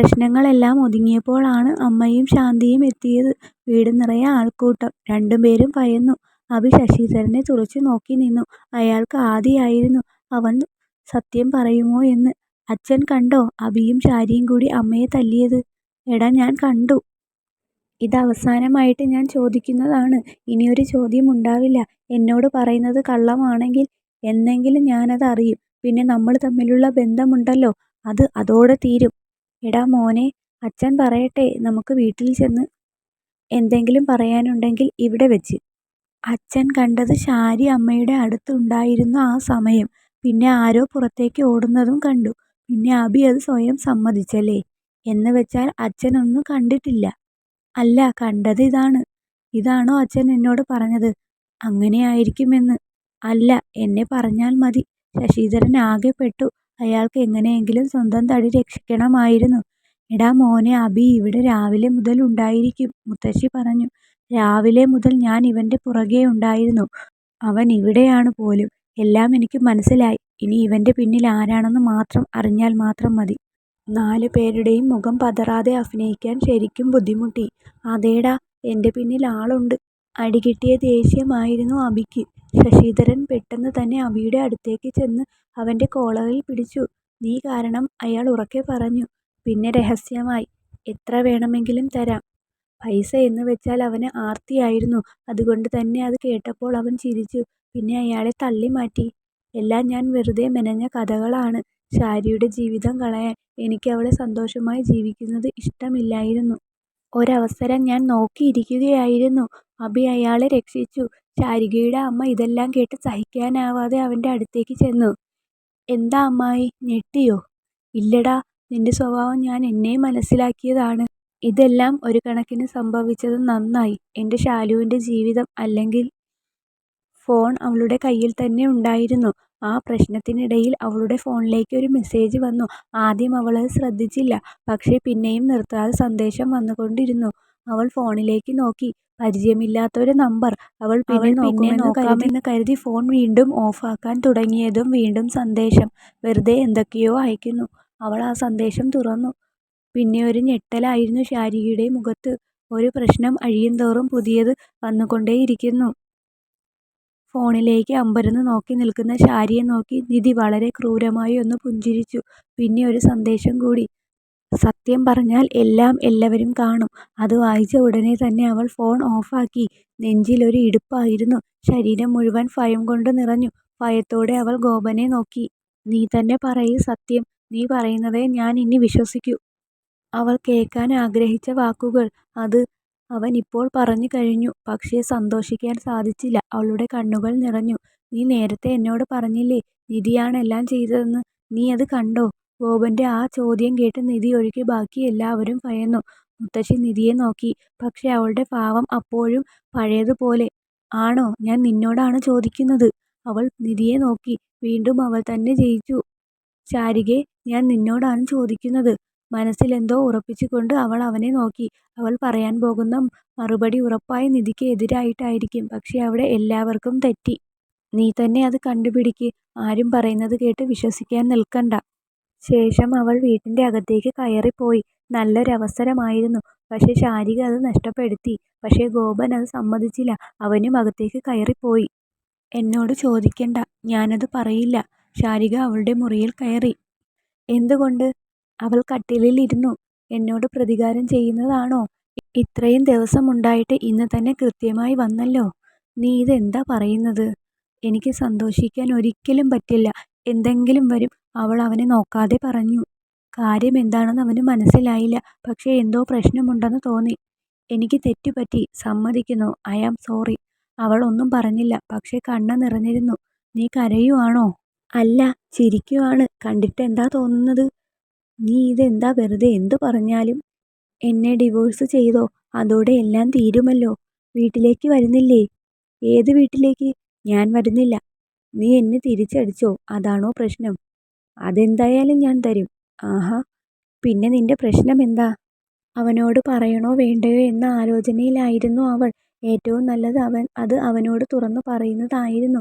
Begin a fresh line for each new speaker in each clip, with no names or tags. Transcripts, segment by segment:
പ്രശ്നങ്ങളെല്ലാം ഒതുങ്ങിയപ്പോഴാണ് അമ്മയും ശാന്തിയും എത്തിയത്. വീട് നിറയെ ആൾക്കൂട്ടം. രണ്ടുപേരും ഭയന്നു. അഭി ശശിധരനെ തുറിച്ചു നോക്കി നിന്നു. അയാൾക്ക് ആധിയായിരുന്നു അവൻ സത്യം പറയുമോ എന്ന്. "അച്ഛൻ കണ്ടോ അഭിയും ശാരിയും കൂടി അമ്മയെ തല്ലിയത്? " "എടാ ഞാൻ കണ്ടു. ഇതവസാനമായിട്ട് ഞാൻ ചോദിക്കുന്നതാണ്. ഇനിയൊരു ചോദ്യം ഉണ്ടാവില്ല. എന്നോട് പറയുന്നത് കള്ളമാണെങ്കിൽ എന്നെങ്കിലും ഞാനത് അറിയും. പിന്നെ നമ്മൾ തമ്മിലുള്ള ബന്ധമുണ്ടല്ലോ അത് അതോടെ തീരും. എടാ മോനെ അച്ഛൻ പറയട്ടെ നമുക്ക് വീട്ടിൽ ചെന്ന്. എന്തെങ്കിലും പറയാനുണ്ടെങ്കിൽ ഇവിടെ വെച്ച്. അച്ഛൻ കണ്ടത് ശാരി അമ്മയുടെ അടുത്തുണ്ടായിരുന്നു ആ സമയം. പിന്നെ ആരോ പുറത്തേക്ക് ഓടുന്നതും കണ്ടു. പിന്നെ അഭി അത് സ്വയം സമ്മതിച്ചല്ലേ? എന്ന് വെച്ചാൽ അച്ഛനൊന്നും കണ്ടിട്ടില്ല. അല്ല കണ്ടത് ഇതാണ്. ഇതാണോ അച്ഛൻ എന്നോട് പറഞ്ഞത് അങ്ങനെയായിരിക്കുമെന്ന്. അല്ല എന്നെ പറഞ്ഞാൽ മതി. ശശിധരൻ ആകെ പെട്ടു. അയാൾക്ക് എങ്ങനെയെങ്കിലും സ്വന്തം തടി രക്ഷിക്കണമായിരുന്നു. എടാ മോനെ അഭി ഇവിടെ രാവിലെ മുതൽ ഉണ്ടായിരിക്കും മുത്തശ്ശി പറഞ്ഞു. രാവിലെ മുതൽ ഞാൻ ഇവന്റെ പുറകെ ഉണ്ടായിരുന്നു. അവൻ ഇവിടെയാണ് പോലും. എല്ലാം എനിക്ക് മനസ്സിലായി. ഇനി ഇവന്റെ പിന്നിൽ ആരാണെന്ന് മാത്രം അറിഞ്ഞാൽ മാത്രം മതി. നാല് പേരുടെയും മുഖം പതറാതെ അഭിനയിക്കാൻ ശരിക്കും ബുദ്ധിമുട്ടി. അതേടാ എന്റെ പിന്നിൽ ആളുണ്ട്. അടികിട്ടിയ ദേഷ്യമായിരുന്നു അഭിക്ക്. ശശിധരൻ പെട്ടെന്ന് തന്നെ അഭിയുടെ അടുത്തേക്ക് ചെന്ന് അവന്റെ കോളറിൽ പിടിച്ചു. നീ കാരണം അയാൾ ഉറക്കെ പറഞ്ഞു. പിന്നെ രഹസ്യമായി. എത്ര വേണമെങ്കിലും തരാം. പൈസ എന്ന് വെച്ചാൽ അവന് ആർത്തിയായിരുന്നു. അതുകൊണ്ട് തന്നെ അത് കേട്ടപ്പോൾ അവൻ ചിരിച്ചു. പിന്നെ അയാളെ തള്ളിമാറ്റി. എല്ലാം ഞാൻ വെറുതെ മെനഞ്ഞ കഥകളാണ്. ശാരിയുടെ ജീവിതം കളയാൻ. എനിക്ക് അവളെ സന്തോഷമായി ജീവിക്കുന്നത് ഇഷ്ടമില്ലായിരുന്നു. ഒരവസരം ഞാൻ നോക്കിയിരിക്കുകയായിരുന്നു. അഭി അയാളെ രക്ഷിച്ചു. ശാരികയുടെ അമ്മ ഇതെല്ലാം കേട്ട് സഹിക്കാനാവാതെ അവന്റെ അടുത്തേക്ക് ചെന്നു. എന്താ അമ്മായി ഞെട്ടിയോ? ഇല്ലടാ നിന്റെ സ്വഭാവം ഞാൻ എന്നേ മനസ്സിലാക്കിയതാണ്. ഇതെല്ലാം ഒരു കണക്കിന് സംഭവിച്ചത് നന്നായി. എന്റെ ശാലുവിന്റെ ജീവിതം അല്ലെങ്കിൽ. ഫോൺ അവളുടെ കയ്യിൽ തന്നെ ഉണ്ടായിരുന്നു. ആ പ്രശ്നത്തിനിടയിൽ അവളുടെ ഫോണിലേക്ക് ഒരു മെസ്സേജ് വന്നു. ആദ്യം അവളത് ശ്രദ്ധിച്ചില്ല. പക്ഷേ പിന്നെയും നിർത്താതെ സന്ദേശം വന്നുകൊണ്ടിരുന്നു. അവൾ ഫോണിലേക്ക് നോക്കി. പരിചയമില്ലാത്തൊരു നമ്പർ. അവൾ പിന്നെ നോക്കാമെന്ന് കരുതി ഫോൺ വീണ്ടും ഓഫാക്കാൻ തുടങ്ങിയതും വീണ്ടും സന്ദേശം. വെറുതെ എന്തൊക്കെയോ അയക്കുന്നു. അവൾ ആ സന്ദേശം തുറന്നു. പിന്നെ ഒരു ഞെട്ടലായിരുന്നു ശാരികയുടെ മുഖത്ത്. ഒരു പ്രശ്നം അഴിയുന്തോറും പുതിയത് വന്നുകൊണ്ടേയിരിക്കുന്നു. ഫോണിലേക്ക് അമ്പരന്ന് നോക്കി നിൽക്കുന്ന ശാരിയെ നോക്കി നിധി വളരെ ക്രൂരമായി ഒന്ന് പുഞ്ചിരിച്ചു. പിന്നെ ഒരു സന്ദേശം കൂടി. സത്യം പറഞ്ഞാൽ എല്ലാം എല്ലാവരും കാണും. അത് വായിച്ച ഉടനെ തന്നെ അവൾ ഫോൺ ഓഫാക്കി. നെഞ്ചിലൊരു ഇടുപ്പായിരുന്നു. ശരീരം മുഴുവൻ ഭയം കൊണ്ട് നിറഞ്ഞു. ഭയത്തോടെ അവൾ ഗോപനെ നോക്കി. നീ തന്നെ പറയ് സത്യം. നീ പറയുന്നതേ ഞാൻ ഇനി വിശ്വസിക്കൂ. അവൾ കേൾക്കാൻ ആഗ്രഹിച്ച വാക്കുകൾ. അത് അവൻ ഇപ്പോൾ പറഞ്ഞു കഴിഞ്ഞു. പക്ഷേ സന്തോഷിക്കാൻ സാധിച്ചില്ല. അവളുടെ കണ്ണുകൾ നിറഞ്ഞു. നീ നേരത്തെ എന്നോട് പറഞ്ഞില്ലേ നിധിയാണ് എല്ലാം ചെയ്തതെന്ന്. നീ അത് കണ്ടോ? ഗോപന്റെ ആ ചോദ്യം കേട്ട് നിധി ഒഴികെ ബാക്കി എല്ലാവരും ഭയന്നു. മുത്തശ്ശി നിധിയെ നോക്കി. പക്ഷേ അവളുടെ ഭാവം അപ്പോഴും പഴയതുപോലെ. ആണോ ഞാൻ നിന്നോടാണ് ചോദിക്കുന്നത്. അവൾ നിധിയെ നോക്കി. വീണ്ടും അവൾ തന്നെ ജയിച്ചു. ചാരികെ ഞാൻ നിന്നോടാണ് ചോദിക്കുന്നത്. മനസ്സിലെന്തോ ഉറപ്പിച്ചുകൊണ്ട് അവൾ അവനെ നോക്കി. അവൾ പറയാൻ പോകുന്ന മറുപടി ഉറപ്പായും നിധിക്ക് എതിരായിട്ടായിരിക്കും. പക്ഷേ അവിടെ എല്ലാവർക്കും തെറ്റി. നീ തന്നെ അത് കണ്ടുപിടിക്ക്. ആരും പറയുന്നത് കേട്ട് വിശ്വസിക്കാൻ നിൽക്കണ്ട. ശേഷം അവൾ വീട്ടിന്റെ അകത്തേക്ക് കയറിപ്പോയി. നല്ലൊരവസരമായിരുന്നു. പക്ഷേ ശാരിക അത് നഷ്ടപ്പെടുത്തി. പക്ഷേ ഗോപൻ അത് സമ്മതിച്ചില്ല. അവനും അകത്തേക്ക് കയറിപ്പോയി. എന്നോട് ചോദിക്കണ്ട. ഞാനത് പറയില്ല. ശാരിക അവളുടെ മുറിയിൽ കയറി. എന്തുകൊണ്ട്? അവൾ കട്ടിലിൽ ഇരുന്നു. എന്നോട് പ്രതികാരം ചെയ്യുന്നതാണോ? ഇത്രയും ദിവസം ഉണ്ടായിട്ട് ഇന്ന് തന്നെ കൃത്യമായി വന്നല്ലോ. നീ ഇതെന്താ പറയുന്നത്? എനിക്ക് സന്തോഷിക്കാൻ ഒരിക്കലും പറ്റില്ല. എന്തെങ്കിലും വരും. അവൾ അവനെ നോക്കാതെ പറഞ്ഞു. കാര്യം എന്താണെന്ന് അവന് മനസ്സിലായില്ല. പക്ഷേ എന്തോ പ്രശ്നമുണ്ടെന്ന് തോന്നി. എനിക്ക് തെറ്റുപറ്റി സമ്മതിക്കുന്നു. I am sorry. അവൾ ഒന്നും പറഞ്ഞില്ല. പക്ഷേ കണ്ണ നിറഞ്ഞിരുന്നു. നീ കരയുവാണോ? അല്ല ചിരിക്കുവാണ്. കണ്ടിട്ട് എന്താ തോന്നുന്നത്? നീ ഇതെന്താ വെറുതെ എന്തു പറഞ്ഞാലും. എന്നെ ഡിവോഴ്സ് ചെയ്തോ? അതോടെ എല്ലാം തീരുമല്ലോ. വീട്ടിലേക്ക് വരുന്നില്ലേ? ഏത് വീട്ടിലേക്ക്? ഞാൻ വരുന്നില്ല. നീ എന്നെ തിരിച്ചടിച്ചോ? അതാണോ പ്രശ്നം? അതെന്തായാലും ഞാൻ തരും. ആഹാ പിന്നെ നിന്റെ പ്രശ്നം എന്താ? അവനോട് പറയണോ വേണ്ടയോ എന്ന ആലോചനയിലായിരുന്നു അവൾ. ഏറ്റവും നല്ലത് അവൻ അത് അവനോട് തുറന്നു പറയുന്നതായിരുന്നു.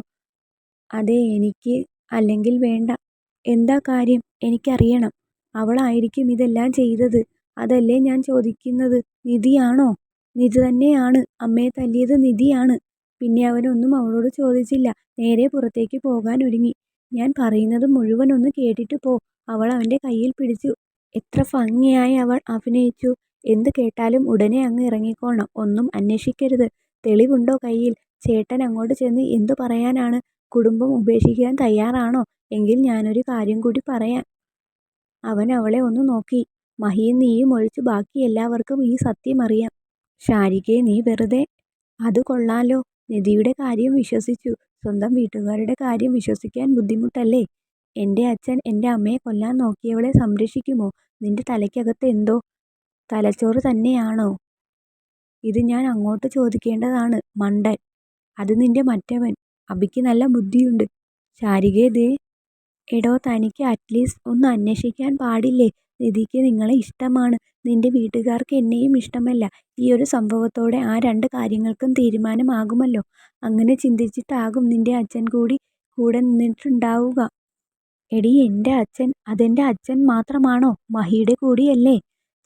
അതെ എനിക്ക് അല്ലെങ്കിൽ വേണ്ട. എന്താ കാര്യം? എനിക്കറിയണം. അവളായിരിക്കും ഇതെല്ലാം ചെയ്തത്. അതല്ലേ ഞാൻ ചോദിക്കുന്നത്. നിധിയാണോ? നിധി തന്നെയാണ്. അമ്മയെ തല്ലിയത് നിധിയാണ്. പിന്നെ അവനൊന്നും അവളോട് ചോദിച്ചില്ല. നേരെ പുറത്തേക്ക് പോകാനൊരുങ്ങി. ഞാൻ പറയുന്നത് മുഴുവൻ ഒന്ന് കേട്ടിട്ട് പോ. അവൾ അവന്റെ കയ്യിൽ പിടിച്ചു. എത്ര ഭംഗിയായി അവൾ അഭിനയിച്ചു. എന്ത് കേട്ടാലും ഉടനെ അങ്ങ് ഇറങ്ങിക്കോണം ഒന്നും അന്വേഷിക്കരുത്. തെളിവുണ്ടോ കയ്യിൽ? ചേട്ടൻ അങ്ങോട്ട് ചെന്ന് എന്തു പറയാനാണ്? കുടുംബം ഉപേക്ഷിക്കാൻ തയ്യാറാണോ? എങ്കിൽ ഞാനൊരു കാര്യം കൂടി പറയാം. അവൻ അവളെ ഒന്ന് നോക്കി. മഹിയും നീയും ഒഴിച്ച് ബാക്കി എല്ലാവർക്കും ഈ സത്യം അറിയാം. ഷാരികയെ നീ വെറുതെ. അത് കൊള്ളാലോ. നിധിയുടെ കാര്യം വിശ്വസിച്ചു. സ്വന്തം വീട്ടുകാരുടെ കാര്യം വിശ്വസിക്കാൻ ബുദ്ധിമുട്ടല്ലേ? എന്റെ അച്ഛൻ എന്റെ അമ്മയെ കൊല്ലാൻ നോക്കിയവളെ സംരക്ഷിക്കുമോ? നിന്റെ തലയ്ക്കകത്ത് എന്തോ തലച്ചോറ് തന്നെയാണോ? ഇത് ഞാൻ അങ്ങോട്ട് ചോദിക്കേണ്ടതാണ്. മണ്ടൻ. അത് നിന്റെ മറ്റവൻ. അഭിക്ക് നല്ല ബുദ്ധിയുണ്ട്. ശാരികേ ദേ. എടോ തനിക്ക് അറ്റ്ലീസ്റ്റ് ഒന്ന് അന്വേഷിക്കാൻ പാടില്ലേ? നിധിക്ക് നിങ്ങളെ ഇഷ്ടമാണ്. നിന്റെ വീട്ടുകാർക്ക് എന്നെയും ഇഷ്ടമല്ല. ഒരു സംഭവത്തോടെ ആ രണ്ട് കാര്യങ്ങൾക്കും തീരുമാനം ആകുമല്ലോ. അങ്ങനെ ചിന്തിച്ചിട്ടാകും നിന്റെ അച്ഛൻ കൂടി കൂടെ നിന്നിട്ടുണ്ടാവുക. എടീ എന്റെ അച്ഛൻ അതെന്റെ അച്ഛൻ മാത്രമാണോ? മഹിയുടെ കൂടിയല്ലേ?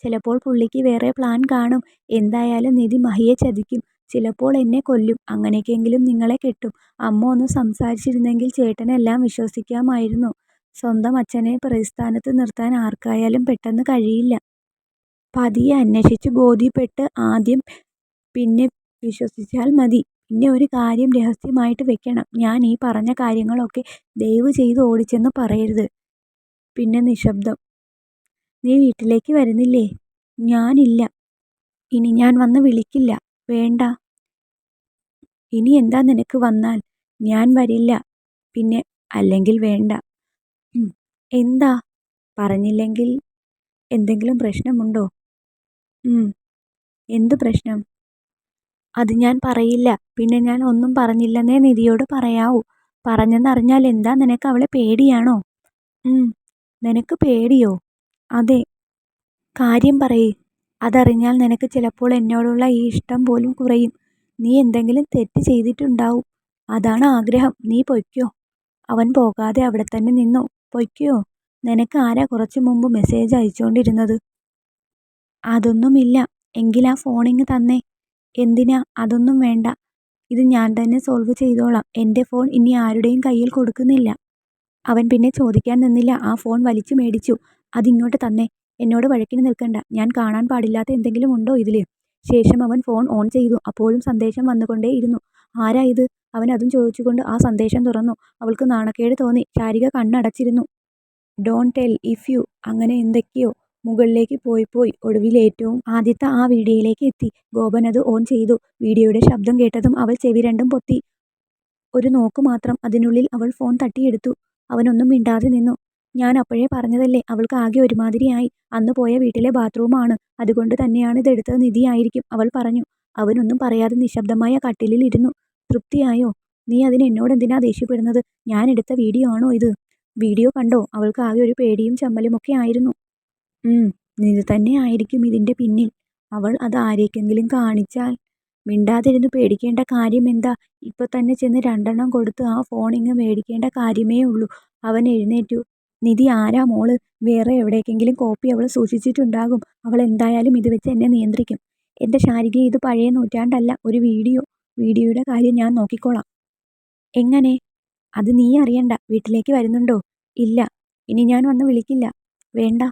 ചിലപ്പോൾ പുള്ളിക്ക് വേറെ പ്ലാൻ കാണും. എന്തായാലും നിധി മഹിയെ ചതിക്കും. ചിലപ്പോൾ എന്നെ കൊല്ലും. അങ്ങനെയൊക്കെങ്കിലും നിങ്ങളെ കെട്ടും. അമ്മ ഒന്ന് സംസാരിച്ചിരുന്നെങ്കിൽ ചേട്ടന് എല്ലാം വിശ്വസിക്കാമായിരുന്നു. സ്വന്തം അച്ഛനെ പ്രതിസ്ഥാനത്ത് നിർത്താൻ ആർക്കായാലും പെട്ടെന്ന് കഴിയില്ല. പതിയെ അന്വേഷിച്ച് ബോധ്യപ്പെട്ട് ആദ്യം പിന്നെ വിശ്വസിച്ചാൽ മതി. പിന്നെ ഒരു കാര്യം രഹസ്യമായിട്ട് വെക്കണം. ഞാൻ ഈ പറഞ്ഞ കാര്യങ്ങളൊക്കെ ദയവ് ചെയ്ത് ഓടിച്ചെന്ന് പറയരുത്. പിന്നെ നിശബ്ദം. നീ വീട്ടിലേക്ക് വരുന്നില്ലേ? ഞാനില്ല. ഇനി ഞാൻ വന്ന് വിളിക്കില്ല. വേണ്ട. ഇനി എന്താ നിനക്ക് വന്നാൽ? ഞാൻ വരില്ല. പിന്നെ അല്ലെങ്കിൽ വേണ്ട. എന്താ? പറഞ്ഞില്ലെങ്കിൽ എന്തെങ്കിലും പ്രശ്നമുണ്ടോ? എന്ത് പ്രശ്നം? അത് ഞാൻ പറയില്ല. പിന്നെ ഞാൻ ഒന്നും പറഞ്ഞില്ലെന്നേ നിധിയോട് പറയാവൂ. പറഞ്ഞെന്നറിഞ്ഞാൽ എന്താ നിനക്ക് അവളെ പേടിയാണോ? നിനക്ക് പേടിയോ? അതെ. കാര്യം പറയ്. അതറിഞ്ഞാൽ നിനക്ക് ചിലപ്പോൾ എന്നോടുള്ള ഈ ഇഷ്ടം പോലും കുറയും. നീ എന്തെങ്കിലും തെറ്റ് ചെയ്തിട്ടുണ്ടാവും. അതാണ് ആഗ്രഹം. നീ പൊയ്ക്കോ. അവൻ പോകാതെ അവിടെത്തന്നെ നിന്നു. പൊയ്ക്കോ. നിനക്ക് ആരാ കുറച്ച് മുമ്പ് മെസ്സേജ് അയച്ചോണ്ടിരുന്നത്? അതൊന്നുമില്ല. എങ്കിൽ ആ ഫോണിങ്ങ് തന്നേ. എന്തിനാ? അതൊന്നും വേണ്ട. ഇത് ഞാൻ തന്നെ സോൾവ് ചെയ്തോളാം. എന്റെ ഫോൺ ഇനി ആരുടെയും കയ്യിൽ കൊടുക്കുന്നില്ല. അവൻ പിന്നെ ചോദിക്കാൻ നിന്നില്ല. ആ ഫോൺ വലിച്ചു മേടിച്ചു. അതിങ്ങോട്ട് തന്നെ എന്നോട് വഴക്കിന് നിൽക്കണ്ട. ഞാൻ കാണാൻ പാടില്ലാത്ത എന്തെങ്കിലും ഉണ്ടോ ഇതിൽ ശേഷം അവൻ ഫോൺ ഓൺ ചെയ്തു. അപ്പോഴും സന്ദേശം വന്നുകൊണ്ടേയിരുന്നു. ആരാ ഇത്? അവൻ അതും ചോദിച്ചുകൊണ്ട് ആ സന്ദേശം തുറന്നു. അവൾക്ക് നാണക്കേട് തോന്നി. ശാരിക കണ്ണടച്ചിരുന്നു. ഡോൺ ടെൽ ഇഫ് യു അങ്ങനെ എന്തൊക്കെയോ. മുകളിലേക്ക് പോയി പോയി ഒടുവിൽ ഏറ്റവും ആദ്യത്തെ ആ വീഡിയോയിലേക്ക് എത്തി. ഗോപൻ അത് ഓൺ ചെയ്തു. വീഡിയോയുടെ ശബ്ദം കേട്ടതും അവൾ ചെവി രണ്ടും പൊത്തി. ഒരു നോക്ക് മാത്രം. അതിനുള്ളിൽ അവൾ ഫോൺ തട്ടിയെടുത്തു. അവനൊന്നും മിണ്ടാതെ നിന്നു. ഞാൻ അപ്പോഴേ പറഞ്ഞതല്ലേ അവൾക്ക് ആകെ ഒരുമാതിരിയായി. അന്ന് പോയ വീട്ടിലെ ബാത്റൂമാണ്. അതുകൊണ്ട് തന്നെയാണ് ഇതെടുത്തത് നിധിയായിരിക്കും. അവൾ പറഞ്ഞു. അവനൊന്നും പറയാതെ നിശബ്ദമായി കട്ടിലിൽ ഇരുന്നു. തൃപ്തിയായോ? നീ അതിനെന്നോട് എന്തിനാ ദേഷ്യപ്പെടുന്നത്? ഞാൻ എടുത്ത വീഡിയോ ആണോ ഇത്? വീഡിയോ കണ്ടോ? അവൾക്ക് ആകെ ഒരു പേടിയും ചമ്മലുമൊക്കെ ആയിരുന്നു. ഉം. ഇത് തന്നെ ആയിരിക്കും ഇതിന്റെ പിന്നിൽ. അവൾ അത് ആരേക്കെങ്കിലും കാണിച്ചാൽ? മിണ്ടാതിരുന്ന് പേടിക്കേണ്ട കാര്യം എന്താ ഇപ്പൊ തന്നെ ചെന്ന് രണ്ടെണ്ണം കൊടുത്ത് ആ ഫോണിങ്ങ് മേടിക്കേണ്ട കാര്യമേ ഉള്ളൂ. അവൻ എഴുന്നേറ്റു. നിധി ആരാ മോൾ? വേറെ എവിടേക്കെങ്കിലും കോപ്പി അവൾ സൂക്ഷിച്ചിട്ടുണ്ടാകും. അവൾ എന്തായാലും ഇത് വെച്ച് എന്നെ നിയന്ത്രിക്കും. എന്റെ ശാരീരിക ഇത് പഴയ നൂറ്റാണ്ടല്ല. ഒരു വീഡിയോ. വീഡിയോയുടെ കാര്യം ഞാൻ നോക്കിക്കോളാം. എങ്ങനെ? അത് നീ അറിയണ്ട. വീട്ടിലേക്ക് വരുന്നുണ്ടോ? ഇല്ല. ഇനി ഞാൻ വന്ന് വിളിക്കില്ല. വേണ്ട.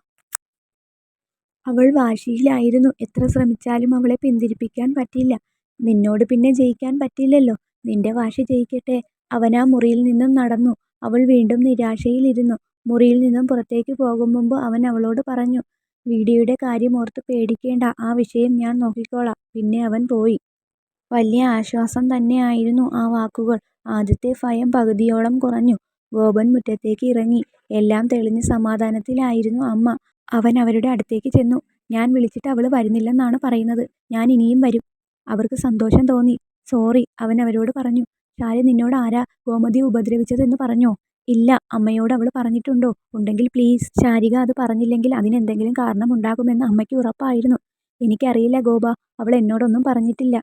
അവൾ വാശിയിലായിരുന്നു. എത്ര ശ്രമിച്ചാലും അവളെ പിന്തിരിപ്പിക്കാൻ പറ്റില്ല. നിന്നോട് പിന്നെ ജയിക്കാൻ പറ്റില്ലല്ലോ. നിന്റെ വാശി ജയിക്കട്ടെ. അവനാ മുറിയിൽ നിന്നും നടന്നു. അവൾ വീണ്ടും നിരാശയിലിരുന്നു. മുറിയിൽ നിന്നും പുറത്തേക്ക് പോകും മുമ്പ് അവൻ അവളോട് പറഞ്ഞു. വീഡിയോയുടെ കാര്യം ഓർത്ത് പേടിക്കേണ്ട. ആ വിഷയം ഞാൻ നോക്കിക്കോളാം. പിന്നെ അവൻ പോയി. വലിയ ആശ്വാസം തന്നെയായിരുന്നു ആ വാക്കുകൾ. ആദ്യത്തെ ഭയം പകുതിയോളം കുറഞ്ഞു. ഗോപൻ മുറ്റത്തേക്ക് ഇറങ്ങി. എല്ലാം തെളിഞ്ഞ് സമാധാനത്തിലായിരുന്നു അമ്മ. അവൻ അവരുടെ അടുത്തേക്ക് ചെന്നു. ഞാൻ വിളിച്ചിട്ട് അവൾ വരുന്നില്ലെന്നാണ് പറയുന്നത്. ഞാൻ ഇനിയും വരും. അവർക്ക് സന്തോഷം തോന്നി. സോറി അവൻ അവരോട് പറഞ്ഞു. ശാരി നിന്നോട് ആരാ ഗോമതി ഉപദ്രവിച്ചതെന്ന് പറഞ്ഞോ? ഇല്ല. അമ്മയോട് അവൾ പറഞ്ഞിട്ടുണ്ടോ? ഉണ്ടെങ്കിൽ പ്ലീസ്. ശാരിക അത് പറഞ്ഞില്ലെങ്കിൽ അതിനെന്തെങ്കിലും കാരണമുണ്ടാകുമെന്ന് അമ്മയ്ക്ക് ഉറപ്പായിരുന്നു. എനിക്കറിയില്ല ഗോപ അവൾ എന്നോടൊന്നും പറഞ്ഞിട്ടില്ല.